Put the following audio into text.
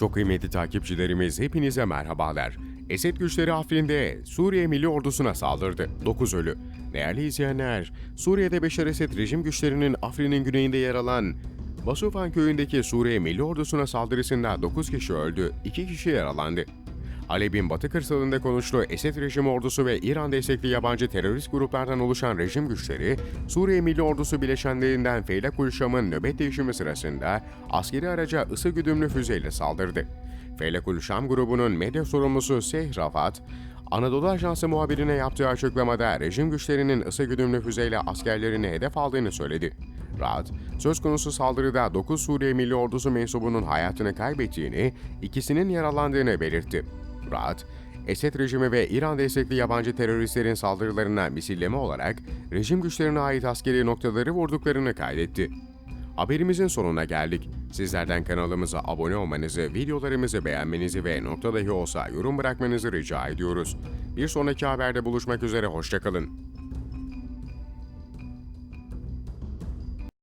Çok kıymetli takipçilerimiz hepinize merhabalar. Esed güçleri Afrin'de Suriye Milli Ordusu'na saldırdı. 9 ölü. Değerli izleyenler, Suriye'de Beşar Esed rejim güçlerinin Afrin'in güneyinde yer alan Basufan köyündeki Suriye Milli Ordusu'na saldırısında 9 kişi öldü, 2 kişi yaralandı. Halep'in batı kırsalında konuşlu Esed rejim ordusu ve İran destekli yabancı terörist gruplardan oluşan rejim güçleri, Suriye Milli Ordusu bileşenlerinden Feylakul Şam'ın nöbet değişimi sırasında askeri araca ısı güdümlü füzeyle saldırdı. Feylakul Şam grubunun medya sorumlusu Seyh Rafat, Anadolu Ajansı muhabirine yaptığı açıklamada rejim güçlerinin ısı güdümlü füzeyle askerlerini hedef aldığını söyledi. Rahat, söz konusu saldırıda 9 Suriye Milli Ordusu mensubunun hayatını kaybettiğini, ikisinin yaralandığını belirtti. Rahat, Esed rejimi ve İran destekli yabancı teröristlerin saldırılarına misilleme olarak rejim güçlerine ait askeri noktaları vurduklarını kaydetti. Haberimizin sonuna geldik. Sizlerden kanalımıza abone olmanızı, videolarımızı beğenmenizi ve nokta dahi olsa yorum bırakmanızı rica ediyoruz. Bir sonraki haberde buluşmak üzere, hoşçakalın.